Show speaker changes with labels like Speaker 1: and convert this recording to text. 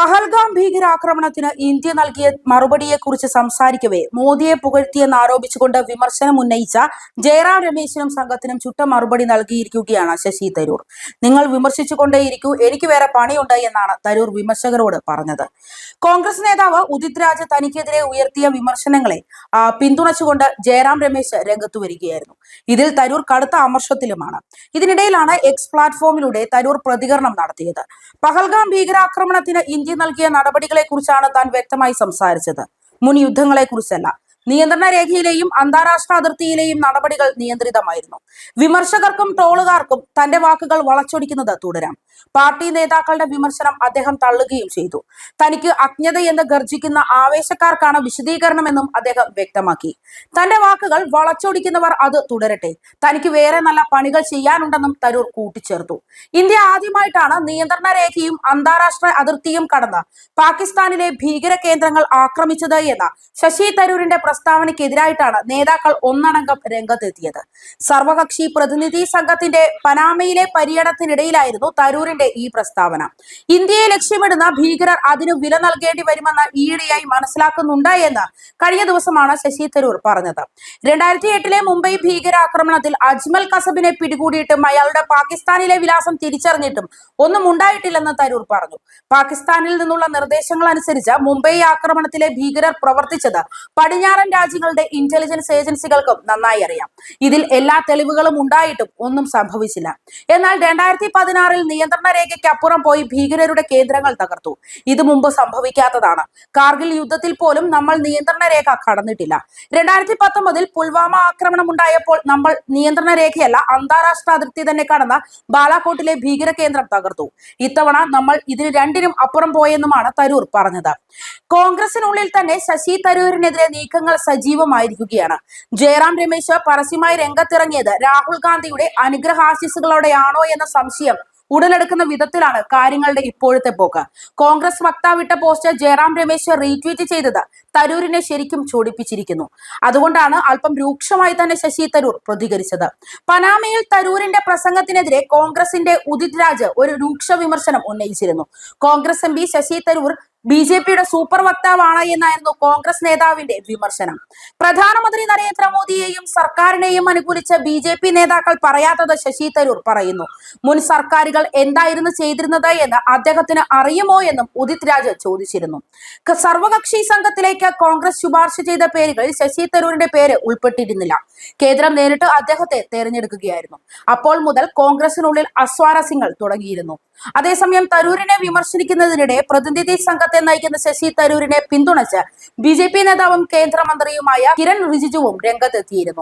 Speaker 1: പഹൽഗാം ഭീകരാക്രമണത്തിന് ഇന്ത്യ നൽകിയ മറുപടിയെക്കുറിച്ച് സംസാരിക്കവേ മോദിയെ പുകഴ്ത്തിയെന്ന് ആരോപിച്ചുകൊണ്ട് വിമർശനം ഉന്നയിച്ച ജയറാം രമേശിനും സംഘത്തിനും ചുട്ട മറുപടി നൽകിയിരിക്കുകയാണ് ശശി തരൂർ. നിങ്ങൾ വിമർശിച്ചുകൊണ്ടേയിരിക്കൂ എനിക്ക് വേറെ പണിയുണ്ട് എന്നാണ് തരൂർ വിമർശകരോട് പറഞ്ഞത്. കോൺഗ്രസ് നേതാവ് ഉദിത് രാജ് തനിക്കെതിരെ ഉയർത്തിയ വിമർശനങ്ങളെ പിന്തുണച്ചുകൊണ്ട് ജയറാം രമേശ് രംഗത്തു വരികയായിരുന്നു. ഇതിൽ തരൂർ കടുത്ത അമർഷത്തിലുമാണ്. ഇതിനിടയിലാണ് എക്സ് പ്ലാറ്റ്ഫോമിലൂടെ തരൂർ പ്രതികരണം നടത്തിയത്. പഹൽഗാം ഭീകരാക്രമണത്തിന് ഇന്ത്യ നൽകിയ നടപടികളെ കുറിച്ചാണ് താൻ വ്യക്തമായി സംസാരിച്ചത്. മുൻ യുദ്ധങ്ങളെ കുറിച്ചല്ല നിയന്ത്രണ രേഖയിലെയും അന്താരാഷ്ട്ര അതിർത്തിയിലെയും നടപടികൾ നിയന്ത്രിതമായിരുന്നു. വിമർശകർക്കും ട്രോളുകാർക്കും തന്റെ വാക്കുകൾ വളച്ചൊടിക്കുന്നത് തുടരാം. പാർട്ടി നേതാക്കളുടെ വിമർശനം അദ്ദേഹം തള്ളുകയും ചെയ്തു. തനിക്ക് അജ്ഞതയെന്ന് ഗർജിക്കുന്ന ആവേശക്കാർക്കാണ് വിശദീകരണമെന്നും അദ്ദേഹം വ്യക്തമാക്കി. തന്റെ വാക്കുകൾ വളച്ചൊടിക്കുന്നവർ അത് തുടരട്ടെ. തനിക്ക് വേറെ നല്ല പണികൾ ചെയ്യാനുണ്ടെന്നും തരൂർ കൂട്ടിച്ചേർത്തു. ഇന്ത്യ ആദ്യമായിട്ടാണ് നിയന്ത്രണ രേഖയും അന്താരാഷ്ട്ര അതിർത്തിയും കടന്ന് പാകിസ്ഥാനിലെ ഭീകര കേന്ദ്രങ്ങൾ ആക്രമിച്ചത് എന്ന ശശി തരൂരിന്റെ പ്രസ്താവനയ്ക്കെതിരായിട്ടാണ് നേതാക്കൾ ഒന്നടങ്കം രംഗത്തെത്തിയത്. സർവകക്ഷി പ്രതിനിധി സംഘത്തിന്റെ പനാമയിലെ പര്യടനത്തിനിടയിലായിരുന്നു തരൂരിന്റെ ഈ പ്രസ്താവന. ഇന്ത്യയെ ലക്ഷ്യമിടുന്ന ഭീകരർ അതിനു വില നൽകേണ്ടി വരുമെന്ന് ഈയിടെയായി മനസ്സിലാക്കുന്നുണ്ട് എന്ന് കഴിഞ്ഞ ദിവസമാണ് ശശി തരൂർ പറഞ്ഞത്. രണ്ടായിരത്തി എട്ടിലെ മുംബൈ ഭീകരാക്രമണത്തിൽ അജ്മൽ കസബിനെ പിടികൂടിയിട്ടും അയാളുടെ പാകിസ്ഥാനിലെ വിലാസം തിരിച്ചറിഞ്ഞിട്ടും ഒന്നും ഉണ്ടായിട്ടില്ലെന്ന് തരൂർ പറഞ്ഞു. പാകിസ്ഥാനിൽ നിന്നുള്ള നിർദ്ദേശങ്ങൾ അനുസരിച്ച് മുംബൈ ആക്രമണത്തിലെ ഭീകരർ പ്രവർത്തിച്ചത് പടിഞ്ഞാറൻ രാജ്യങ്ങളുടെ ഇന്റലിജൻസ് ഏജൻസികൾക്കും നന്നായി അറിയാം. ഇതിൽ എല്ലാ തെളിവുകളും ഉണ്ടായിട്ടും ഒന്നും സംഭവിച്ചില്ല. എന്നാൽ രണ്ടായിരത്തി പതിനാറിൽ നിയന്ത്രണ രേഖയ്ക്ക് അപ്പുറം പോയി ഭീകരരുടെ കേന്ദ്രങ്ങൾ തകർത്തു. ഇത് മുമ്പ് സംഭവിക്കാത്തതാണ്. കാർഗിൽ യുദ്ധത്തിൽ പോലും നമ്മൾ നിയന്ത്രണ രേഖ കടന്നിട്ടില്ല. രണ്ടായിരത്തി പത്തൊമ്പതിൽ പുൽവാമ ആക്രമണം ഉണ്ടായപ്പോൾ നമ്മൾ നിയന്ത്രണ രേഖയല്ല അന്താരാഷ്ട്ര അതിർത്തി തന്നെ കടന്ന ബാലാക്കോട്ടിലെ ഭീകര കേന്ദ്രം തകർത്തു. ഇത്തവണ നമ്മൾ ഇതിന് രണ്ടിനും അപ്പുറം പോയെന്നുമാണ് തരൂർ പറഞ്ഞത്. കോൺഗ്രസിനുള്ളിൽ തന്നെ ശശി തരൂരിനെതിരെ നീക്കങ്ങൾ സജീവമായിരിക്കുകയാണ്. ജയറാം രമേശ് പരസ്യമായി രംഗത്തിറങ്ങിയത് രാഹുൽ ഗാന്ധിയുടെ അനുഗ്രഹാശിസുകളോടെയാണോ എന്ന സംശയം ഉടലെടുക്കുന്ന വിധത്തിലാണ് കാര്യങ്ങളുടെ ഇപ്പോഴത്തെ പോക്ക്. കോൺഗ്രസ് വക്താവിട്ട പോസ്റ്റ് ജയറാം രമേശ് റീട്വീറ്റ് ചെയ്തത് തരൂരിനെ ശരിക്കും ചൂടിപ്പിച്ചിരിക്കുന്നു. അതുകൊണ്ടാണ് അല്പം രൂക്ഷമായി തന്നെ ശശി തരൂർ പ്രതികരിച്ചത്. പനാമയിൽ തരൂരിന്റെ പ്രസംഗത്തിനെതിരെ കോൺഗ്രസിന്റെ ഉദിത് രാജ് ഒരു രൂക്ഷ വിമർശനം ഉന്നയിച്ചിരുന്നു. Congress M Shashi Tharoor B J പിയുടെ സൂപ്പർ വക്താവാണ് എന്നായിരുന്നു കോൺഗ്രസ് നേതാവിന്റെ വിമർശനം. പ്രധാനമന്ത്രി നരേന്ദ്രമോദിയെയും സർക്കാരിനെയും അനുകൂലിച്ച ബി ജെ പി നേതാക്കൾ പറയാത്തത് ശശി തരൂർ പറയുന്നു. മുൻ സർക്കാരുകൾ എന്തായിരുന്നു ചെയ്തിരുന്നത് എന്ന് അദ്ദേഹത്തിന് അറിയുമോ എന്നും ഉദിത് രാജ് ചോദിച്ചിരുന്നു. സർവകക്ഷി സംഘത്തിലേക്ക് കോൺഗ്രസ് ശുപാർശ ചെയ്ത പേരുകളിൽ ശശി തരൂരിന്റെ പേര് ഉൾപ്പെട്ടിരുന്നില്ല. കേന്ദ്രം നേരിട്ട് അദ്ദേഹത്തെ തെരഞ്ഞെടുക്കുകയായിരുന്നു. അപ്പോൾ മുതൽ കോൺഗ്രസിനുള്ളിൽ അസ്വാരസ്യങ്ങൾ തുടങ്ങിയിരുന്നു. അതേസമയം തരൂരിനെ വിമർശിക്കുന്നതിനിടെ പ്രതിനിധി സംഘത്തെ നയിക്കുന്ന ശശി തരൂരിനെ പിന്തുണച്ച് ബി ജെ പി നേതാവും കേന്ദ്രമന്ത്രിയുമായ കിരൺ റിജിജുവും രംഗത്തെത്തിയിരുന്നു.